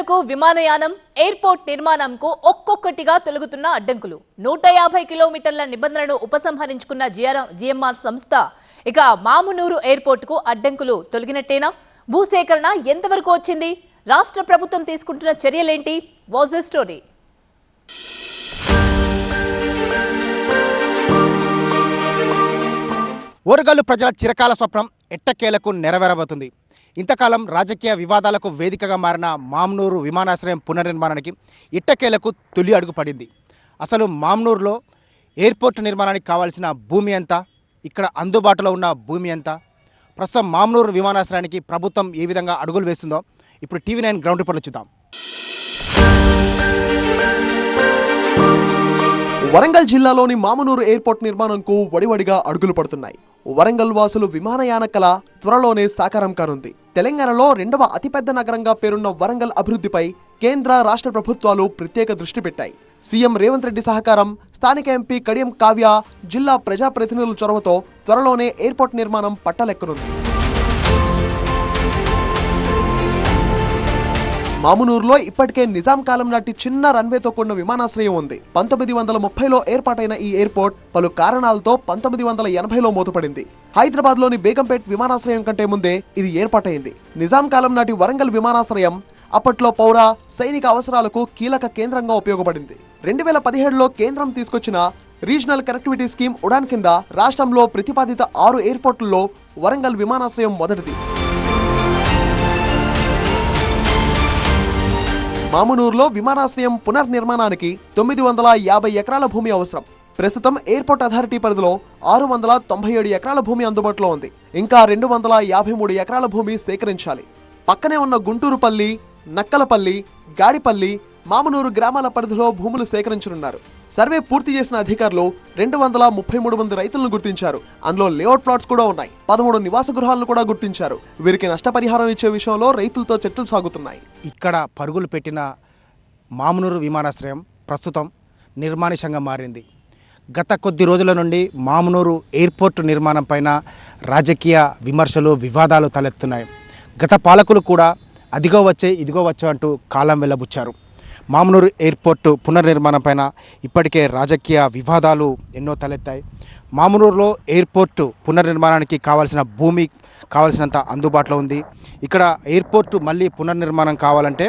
వరంగల్లుకు విమానయానం airport నిర్మాణంకు ఒక్కొక్కటిగా తొలగుతున్న అడ్డంకులు. నూట యాభై కిలోమీటర్ల నిబంధనను ఉపసంహరించుకున్న జిఎంఆర్ సంస్థ ఇక మామునూరు ఎయిర్పోర్టుకు అడ్డంకులు తొలగినట్టేనా? భూసేకరణ ఎంతవరకు వచ్చింది? రాష్ట్ర ప్రభుత్వం తీసుకుంటున్న చర్యలేంటి? Was story. ఓరుగల్లు ప్రజల చిరకాల స్వప్నం ఎట్టకేలకు నెరవేరబోతుంది. ఇంతకాలం రాజకీయ వివాదాలకు వేదికగా మారిన మామ్నూరు విమానాశ్రయం పునర్నిర్మాణానికి ఇట్టకేలకు తొలి అడుగు పడింది. అసలు మామ్నూరులో ఎయిర్పోర్ట్ నిర్మాణానికి కావాల్సిన భూమి ఎంత? ఇక్కడ అందుబాటులో ఉన్న భూమి ఎంత? ప్రస్తుతం మామ్నూరు విమానాశ్రయానికి ప్రభుత్వం ఏ విధంగా అడుగులు వేస్తుందో ఇప్పుడు టీవీ నైన్ గ్రౌండ్ రిపోర్ట్లు చూద్దాం. వరంగల్ జిల్లాలోని మామనూరు ఎయిర్పోర్ట్ నిర్మాణంకు వడివడిగా అడుగులు పడుతున్నాయి. వరంగల్ వాసులు విమానయాన కళ త్వరలోనే సాకారం కానుంది. తెలంగాణలో రెండవ అతిపెద్ద నగరంగా పేరున్న వరంగల్ అభివృద్ధిపై కేంద్ర రాష్ట్ర ప్రభుత్వాలు ప్రత్యేక దృష్టి పెట్టాయి. సీఎం రేవంత్ రెడ్డి సహకారం స్థానిక ఎంపీ కడియం కావ్య జిల్లా ప్రజాప్రతినిధుల చొరవతో త్వరలోనే ఎయిర్పోర్ట్ నిర్మాణం పట్టలెక్కనుంది. మామునూరులో ఇప్పటికే నిజాం కాలం నాటి చిన్న రన్వేతో కూడిన విమానాశ్రయం ఉంది. పంతొమ్మిది వందల ముప్పైలో ఏర్పాటైన ఈ ఎయిర్పోర్ట్ పలు కారణాలతో పంతొమ్మిది వందల ఎనభైలో మూతపడింది. హైదరాబాద్లోని బేగంపేట్ విమానాశ్రయం కంటే ముందే ఇది ఏర్పాటైంది. నిజాం కాలం నాటి వరంగల్ విమానాశ్రయం అప్పట్లో పౌర సైనిక అవసరాలకు కీలక కేంద్రంగా ఉపయోగపడింది. రెండు వేల పదిహేడులో కేంద్రం తీసుకొచ్చిన రీజనల్ కనెక్టివిటీ స్కీమ్ ఉడాన్ కింద రాష్ట్రంలో ప్రతిపాదిత ఆరు ఎయిర్పోర్టుల్లో వరంగల్ విమానాశ్రయం మొదటిది. మామునూరులో విమానాశ్రయం పునర్నిర్మాణానికి తొమ్మిది వందల యాభై ఎకరాల భూమి అవసరం. ప్రస్తుతం ఎయిర్పోర్ట్ అథారిటీ పరిధిలో ఆరు వందల తొంభై ఏడు ఎకరాల భూమి అందుబాటులో ఉంది. ఇంకా రెండు వందల యాభై మూడు ఎకరాల భూమి సేకరించాలి. పక్కనే ఉన్న గుంటూరుపల్లి నక్కలపల్లి గాడిపల్లి మామునూరు గ్రామాల పరిధిలో భూములు సేకరించనున్నారు. సర్వే పూర్తి చేసిన అధికారులు రెండు వందల ముప్పై మూడు మంది రైతులను గుర్తించారు. అందులో లేఅవుట్ ప్లాట్స్ కూడా ఉన్నాయి. పదమూడు నివాస గృహాలను కూడా గుర్తించారు. వీరికి నష్టపరిహారం ఇచ్చే విషయంలో రైతులతో చర్చలు సాగుతున్నాయి. ఇక్కడ పరుగులు పెట్టిన మామునూరు విమానాశ్రయం ప్రస్తుతం నిర్మానుషంగా మారింది. గత కొద్ది రోజుల నుండి మామునూరు ఎయిర్పోర్టు నిర్మాణం పైన రాజకీయ విమర్శలు వివాదాలు తలెత్తున్నాయి. గత పాలకులు కూడా అదిగో వచ్చే ఇదిగో వచ్చే అంటూ కాలం వెళ్ళబుచ్చారు. మామనూరు ఎయిర్పోర్టు పునర్నిర్మాణం పైన ఇప్పటికే రాజకీయ వివాదాలు ఎన్నో తలెత్తాయి. మామనూరులో ఎయిర్పోర్టు పునర్నిర్మాణానికి కావాల్సిన భూమి కావాల్సినంత అందుబాటులో ఉంది. ఇక్కడ ఎయిర్పోర్టు మళ్ళీ పునర్నిర్మాణం కావాలంటే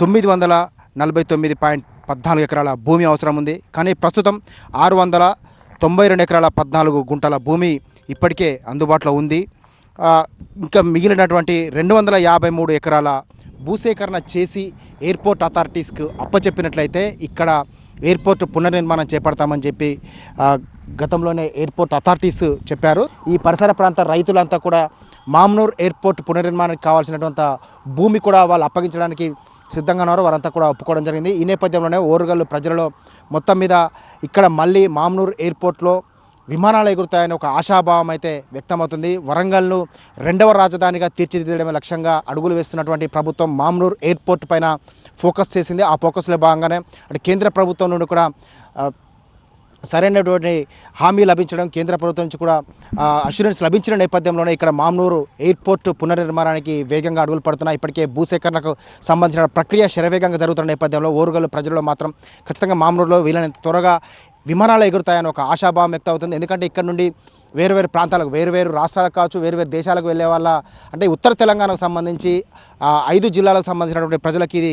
తొమ్మిది వందల నలభై తొమ్మిది పాయింట్ పద్నాలుగు ఎకరాల భూమి అవసరం ఉంది. కానీ ప్రస్తుతం ఆరు వందల తొంభై రెండు ఎకరాల పద్నాలుగు గుంటల భూమి ఇప్పటికే అందుబాటులో ఉంది. ఇంకా మిగిలినటువంటి రెండు వందల యాభై మూడు ఎకరాల భూసేకరణ చేసి ఎయిర్పోర్ట్ అథారిటీస్కు అప్పచెప్పినట్లయితే ఇక్కడ ఎయిర్పోర్ట్ పునర్నిర్మాణం చేపడతామని చెప్పి గతంలోనే ఎయిర్పోర్ట్ అథారిటీస్ చెప్పారు. ఈ పరిసర ప్రాంత రైతులంతా కూడా మామ్నూర్ ఎయిర్పోర్ట్ పునర్నిర్మాణానికి కావాల్సినటువంటి భూమి కూడా వాళ్ళు అప్పగించడానికి సిద్ధంగా ఉన్నారు. వారంతా కూడా ఒప్పుకోవడం జరిగింది. ఈ నేపథ్యంలోనే ఓరుగల్లు ప్రజలలో మొత్తం మీద ఇక్కడ మళ్ళీ మామ్నూర్ ఎయిర్పోర్ట్లో విమానాలు ఎగురుతాయని ఒక ఆశాభావం అయితే వ్యక్తమవుతుంది. వరంగల్ను రెండవ రాజధానిగా తీర్చిదిద్దడమే లక్ష్యంగా అడుగులు వేస్తున్నటువంటి ప్రభుత్వం మామ్నూర్ ఎయిర్పోర్ట్ పైన ఫోకస్ చేసింది. ఆ ఫోకస్లో భాగంగానే అంటే కేంద్ర ప్రభుత్వం నుండి కూడా సరైనటువంటి హామీ లభించడం కేంద్ర ప్రభుత్వం నుంచి కూడా అష్యూరెన్స్ లభించిన నేపథ్యంలోనే ఇక్కడ మామ్నూరు ఎయిర్పోర్ట్ పునర్నిర్మాణానికి వేగంగా అడుగులు పడుతున్నాయి. ఇప్పటికే భూసేకరణకు సంబంధించిన ప్రక్రియ శరవేగంగా జరుగుతున్న నేపథ్యంలో ఓరుగల్లు ప్రజల్లో మాత్రం ఖచ్చితంగా మామ్నూరులో వీలైనంత త్వరగా విమానాలు ఎగురుతాయని ఒక ఆశాభావం వ్యక్తం అవుతుంది ఎందుకంటే ఇక్కడ నుండి వేరు వేరు ప్రాంతాలకు వేరు వేరు రాష్ట్రాలకు కావచ్చు వేరు వేరు దేశాలకు వెళ్ళే వాళ్ళ అంటే ఉత్తర తెలంగాణకు సంబంధించి ఐదు జిల్లాలకు సంబంధించినటువంటి ప్రజలకి ఇది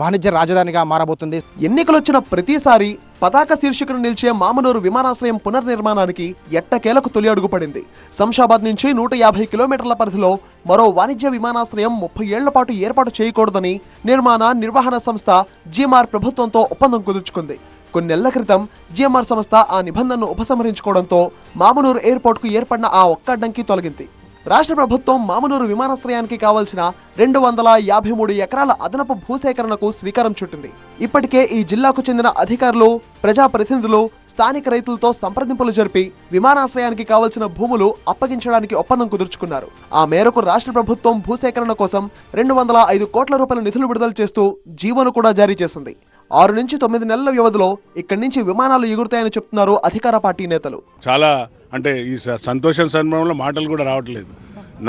వాణిజ్య రాజధానిగా మారబోతుంది. ఎన్నికలు వచ్చిన ప్రతిసారి పతాక శీర్షికను నిలిచే మామనూరు విమానాశ్రయం పునర్నిర్మాణానికి ఎట్టకేలకు తొలి అడుగుపడింది. శంషాబాద్ నుంచి నూట యాభై కిలోమీటర్ల పరిధిలో మరో వాణిజ్య విమానాశ్రయం ముప్పై ఏళ్ళ పాటు ఏర్పాటు చేయకూడదని నిర్మాణ నిర్వహణ సంస్థ జీమార్ ప్రభుత్వంతో ఒప్పందం కుదుర్చుకుంది. కొన్నేళ్ళ క్రితం జిఎంఆర్ సంస్థ ఆ నిబంధనను ఉపసంహరించుకోవడంతో మామనూరు ఎయిర్పోర్ట్కు ఏర్పడిన ఆ ఒక్క అడ్డంకి తొలగింది. రాష్ట్ర ప్రభుత్వం మామనూరు విమానాశ్రయానికి కావాల్సిన రెండు వందల యాభై మూడు ఎకరాల అదనపు భూసేకరణకు శ్రీకారం చుట్టింది. ఇప్పటికే ఈ జిల్లాకు చెందిన అధికారులు ప్రజాప్రతినిధులు స్థానిక రైతులతో సంప్రదింపులు జరిపి విమానాశ్రయానికి కావలసిన భూములు అప్పగించడానికి ఒప్పందం కుదుర్చుకున్నారు. ఆ మేరకు రాష్ట్ర ప్రభుత్వం భూసేకరణ కోసం రెండు వందల ఐదు కోట్ల రూపాయల నిధులు విడుదల చేస్తూ జీవోను కూడా జారీ చేసింది. ఆరు నుంచి తొమ్మిది నెలల వ్యవధిలో ఇక్కడి నుంచి విమానాలు ఎగురుతాయని చెప్తున్నారు అధికార పార్టీ నేతలు. చాలా అంటే ఈ సంతోషం సందర్భంలో మాటలు కూడా రావట్లేదు.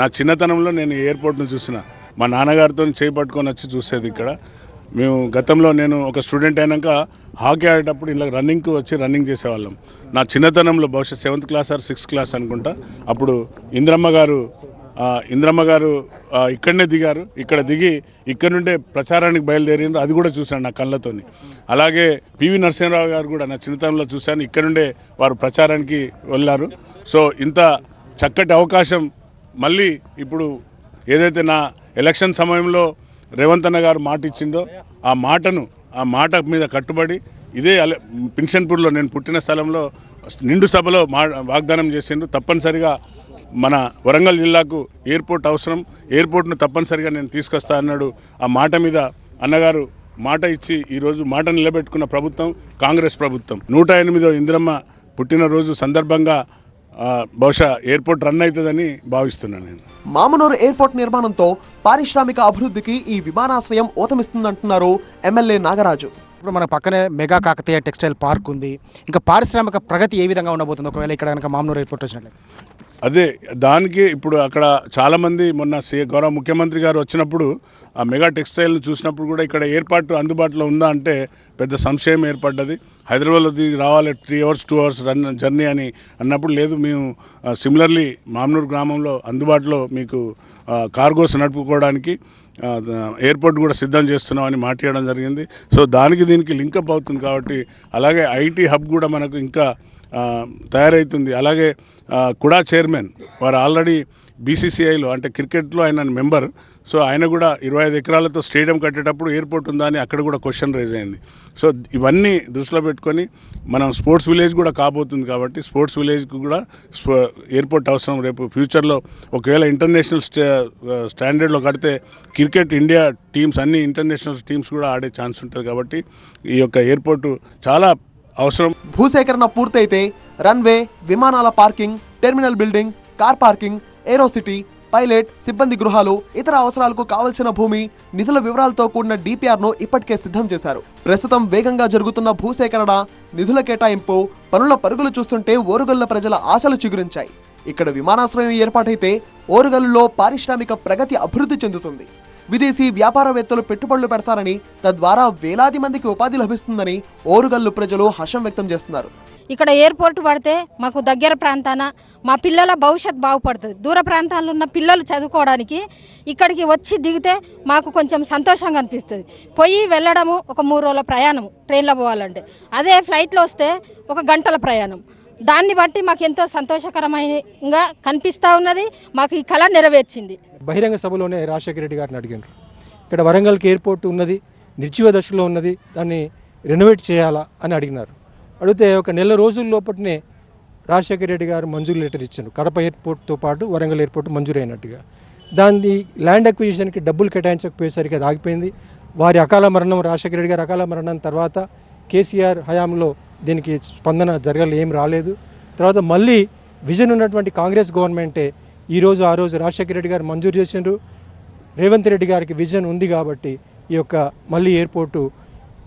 నా చిన్నతనంలో నేను ఎయిర్పోర్ట్ను చూసిన మా నాన్నగారితో చేపట్టుకొని వచ్చి చూసేది ఇక్కడ. మేము గతంలో నేను ఒక స్టూడెంట్ అయినాక హాకీ ఆడేటప్పుడు ఇలా రన్నింగ్కి వచ్చి రన్నింగ్ చేసేవాళ్ళం. నా చిన్నతనంలో బహుశా seventh class or sixth class అనుకుంటా. అప్పుడు ఇంద్రమ్మ గారు ఇంద్రమ్మ గారు ఇక్కడనే దిగారు. ఇక్కడ దిగి ఇక్కడ నుండే ప్రచారానికి బయలుదేరిండ్రు అది కూడా చూశాను నా కళ్ళతోని. అలాగే పివి నరసింహరావు గారు కూడా నా చిన్నతనంలో చూశాను. ఇక్కడ నుండే వారు ప్రచారానికి వెళ్ళారు. సో ఇంత చక్కటి అవకాశం మళ్ళీ ఇప్పుడు ఏదైతే నా ఎలక్షన్ సమయంలో రేవంత్ అన్న గారు మాట ఇచ్చిండో ఆ మాటను ఆ మాట మీద కట్టుబడి ఇదే అల పిన్షన్పూర్లో నేను పుట్టిన స్థలంలో నిండు సభలో మా వాగ్దానం చేసిండు. తప్పనిసరిగా మన వరంగల్ జిల్లాకు ఎయిర్పోర్ట్ అవసరం. ఎయిర్పోర్ట్ను తప్పనిసరిగా నేను తీసుకొస్తా అన్నాడు. ఆ మాట మీద అన్నగారు మాట ఇచ్చి ఈరోజు మాట నిలబెట్టుకున్న ప్రభుత్వం కాంగ్రెస్ ప్రభుత్వం. నూట ఎనిమిదో ఇందిరమ్మ పుట్టినరోజు సందర్భంగా బహుశా ఎయిర్పోర్ట్ రన్ అవుతుందని భావిస్తున్నాను నేను. మామనూరు ఎయిర్పోర్ట్ నిర్మాణంతో పారిశ్రామిక అభివృద్ధికి ఈ విమానాశ్రయం ఊతమిస్తుందంటున్నారు ఎమ్మెల్యే నాగరాజు. ఇప్పుడు మన పక్కనే మెగా కాకతీయ టెక్స్టైల్ పార్క్ ఉంది. ఇంకా పారిశ్రామిక ప్రగతి ఏ విధంగా ఉండబోతుంది? ఒకవేళ ఇక్కడ కనుక మామూలు ఎయిర్పోర్ట్ వచ్చినట్లయితే. అదే దానికి ఇప్పుడు అక్కడ చాలామంది మొన్న సి గౌరవ ముఖ్యమంత్రి గారు వచ్చినప్పుడు ఆ మెగా టెక్స్టైల్ను చూసినప్పుడు కూడా ఇక్కడ ఏర్పాటు అందుబాటులో ఉందా అంటే పెద్ద సంశయం ఏర్పడ్డది. హైదరాబాద్లో దిగి రావాలి three hours two hours run journey అని అన్నప్పుడు లేదు మేము సిమిలర్లీ మామనూరు గ్రామంలో అందుబాటులో మీకు కార్గోస్ నడుపుకోవడానికి ఎయిర్పోర్ట్ కూడా సిద్ధం చేస్తున్నామని మాట్లాడడం జరిగింది. సో దానికి దీనికి లింకప్ అవుతుంది కాబట్టి అలాగే ఐటీ హబ్ కూడా మనకు ఇంకా తయారవుతుంది అలాగే కుడా చైర్మన్ వారు ఆల్రెడీ బీసీసీఐలో అంటే క్రికెట్లో ఆయన మెంబర్ సో ఆయన కూడా ఇరవై ఐదు ఎకరాలతో స్టేడియం కట్టేటప్పుడు ఎయిర్పోర్ట్ ఉందా అని అక్కడ కూడా క్వశ్చన్ రేజ్ అయింది. సో ఇవన్నీ దృష్టిలో పెట్టుకొని మనం స్పోర్ట్స్ విలేజ్ కూడా కాబోతుంది కాబట్టి స్పోర్ట్స్ విలేజ్కి కూడా ఎయిర్పోర్ట్ అవసరం. రేపు ఫ్యూచర్లో ఒకవేళ ఇంటర్నేషనల్ స్టాండర్డ్లో కడితే క్రికెట్ ఇండియా టీమ్స్ అన్ని ఇంటర్నేషనల్ టీమ్స్ కూడా ఆడే ఛాన్స్ ఉంటుంది కాబట్టి ఈ యొక్క ఎయిర్పోర్టు చాలా అవసరం. భూసేకరణ పూర్తయితే రన్వే విమానాల parking terminal building car parking aerocity pilot సిబ్బంది గృహాలు ఇతర అవసరాలకు కావలసిన భూమి నిధుల వివరాలతో కూడిన డిపిఆర్ను ఇప్పటికే సిద్ధం చేశారు. ప్రస్తుతం వేగంగా జరుగుతున్న భూసేకరణ నిధుల కేటాయింపు పనుల పరుగులు చూస్తుంటే ఓరుగల్ల ప్రజల ఆశలు చిగురించాయి. ఇక్కడ విమానాశ్రయం ఏర్పాటైతే ఓరుగల్లులో పారిశ్రామిక ప్రగతి అభివృద్ధి చెందుతుంది. విదేశీ వ్యాపారవేత్తలు పెట్టుబడులు పెడతారని తద్వారా వేలాది మందికి ఉపాధి లభిస్తుందని ఓరుగల్లు ప్రజలు హర్షం వ్యక్తం చేస్తున్నారు. ఇక్కడ ఎయిర్పోర్ట్ పడితే మాకు దగ్గర ప్రాంతాన మా పిల్లల భవిష్యత్ బాగుపడుతుంది. దూర ప్రాంతాల్లో ఉన్న పిల్లలు చదువుకోవడానికి ఇక్కడికి వచ్చి దిగితే మాకు కొంచెం సంతోషంగా అనిపిస్తుంది. పోయి వెళ్ళడము ఒక మూడు రోజుల ప్రయాణం ట్రైన్లో పోవాలంటే. అదే ఫ్లైట్లో వస్తే ఒక గంటల ప్రయాణం. దాన్ని బట్టి మాకు ఎంతో సంతోషకరమైనగా కనిపిస్తూ ఉన్నది. మాకు ఈ కళ నెరవేర్చింది. బహిరంగ సభలోనే రాజశేఖర రెడ్డి గారిని అడిగారు. ఇక్కడ వరంగల్కి ఎయిర్పోర్ట్ ఉన్నది నిర్జీవ దశలో ఉన్నది దాన్ని రెనోవేట్ చేయాలా అని అడిగినారు. అడిగితే ఒక నెల రోజుల లోపలనే రాజశేఖర రెడ్డి గారు మంజూరు లెటర్ ఇచ్చారు. కడప ఎయిర్పోర్ట్తో పాటు వరంగల్ ఎయిర్పోర్ట్ మంజూరు అయినట్టుగా. దాన్ని ల్యాండ్ అక్విజిషన్కి డబ్బులు కేటాయించకపోయేసరికి అది ఆగిపోయింది. వారి అకాల మరణం రాజశేఖర రెడ్డి గారి అకాల మరణం తర్వాత కేసీఆర్ హయాంలో దీనికి స్పందన జరగలేదు ఏం రాలేదు. తర్వాత మళ్ళీ విజన్ ఉన్నటువంటి కాంగ్రెస్ గవర్నమెంటే ఈరోజు ఆ రోజు రాజశేఖర రెడ్డి గారు మంజూరు చేసిండ్రు. రేవంత్ రెడ్డి గారికి విజన్ ఉంది కాబట్టి ఈ యొక్క మళ్ళీ ఎయిర్పోర్టు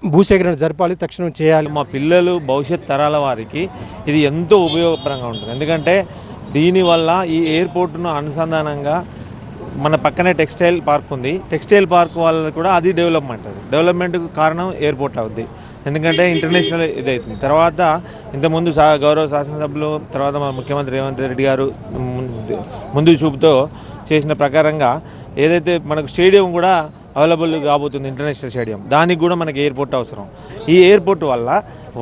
భూసేకరణ జరపాలి తక్షణం చేయాలి. మా పిల్లలు భవిష్యత్ తరాల వారికి ఇది ఎంతో ఉపయోగకరంగా ఉంటుంది. ఎందుకంటే దీనివల్ల ఈ ఎయిర్పోర్ట్ను అనుసంధానంగా మన పక్కనే టెక్స్టైల్ పార్క్ ఉంది. టెక్స్టైల్ పార్క్ వల్ల కూడా అది డెవలప్మెంట్ అది డెవలప్మెంట్కు కారణం ఎయిర్పోర్ట్ అవుద్ది. ఎందుకంటే ఇంటర్నేషనల్ ఇది అవుతుంది తర్వాత ఇంతకుముందు సా గౌరవ శాసనసభ్యులు తర్వాత మా ముఖ్యమంత్రి రేవంత్ రెడ్డి గారు ముందు- ముందు చూపుతో చేసిన ప్రకారంగా ఏదైతే మనకు స్టేడియం కూడా అవైలబుల్ కాబోతుంది ఇంటర్నేషనల్ స్టేడియం. దానికి కూడా మనకి ఎయిర్పోర్ట్ అవసరం. ఈ ఎయిర్పోర్ట్ వల్ల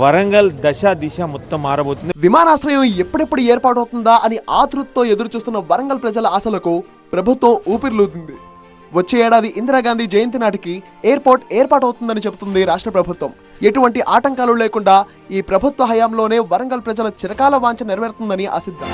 వరంగల్ దశ దిశ మొత్తం మారబోతుంది. విమానాశ్రయం ఎప్పుడెప్పుడు ఏర్పాటవుతుందా అని ఆతృతతో ఎదురు చూస్తున్న వరంగల్ ప్రజల ఆశలకు ప్రభుత్వం ఊపిరిలూదింది. వచ్చే ఏడాది ఇందిరాగాంధీ జయంతి నాటికి ఎయిర్పోర్ట్ ఏర్పాటవుతుందని చెబుతుంది రాష్ట్ర ప్రభుత్వం. ఎటువంటి ఆటంకాలు లేకుండా ఈ ప్రభుత్వ హయాంలోనే వరంగల్ ప్రజల చిరకాల వాంఛ నెరవేరుతుందని ఆశిద్దాం.